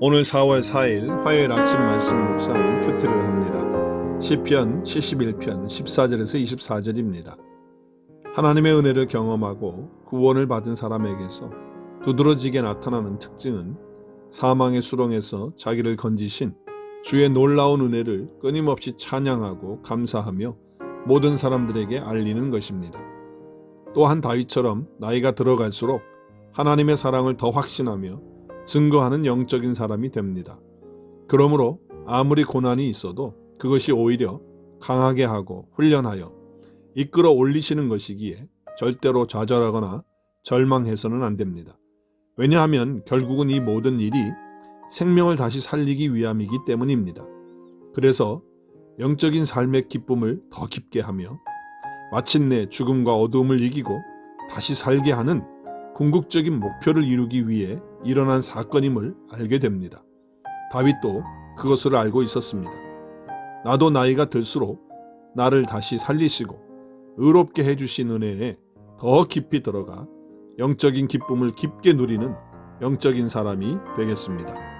오늘 4월 4일 화요일 아침 말씀 묵상 큐티를 합니다. 시편 71편 14절에서 24절입니다. 하나님의 은혜를 경험하고 구원을 받은 사람에게서 두드러지게 나타나는 특징은 사망의 수렁에서 자기를 건지신 주의 놀라운 은혜를 끊임없이 찬양하고 감사하며 모든 사람들에게 알리는 것입니다. 또한 다윗처럼 나이가 들어갈수록 하나님의 사랑을 더 확신하며 증거하는 영적인 사람이 됩니다. 그러므로 아무리 고난이 있어도 그것이 오히려 강하게 하고 훈련하여 이끌어 올리시는 것이기에 절대로 좌절하거나 절망해서는 안 됩니다. 왜냐하면 결국은 이 모든 일이 생명을 다시 살리기 위함이기 때문입니다. 그래서 영적인 삶의 기쁨을 더 깊게 하며 마침내 죽음과 어두움을 이기고 다시 살게 하는 궁극적인 목표를 이루기 위해 일어난 사건임을 알게 됩니다. 다윗도 그것을 알고 있었습니다. 나도 나이가 들수록 나를 다시 살리시고 의롭게 해주신 은혜에 더 깊이 들어가 영적인 기쁨을 깊게 누리는 영적인 사람이 되겠습니다.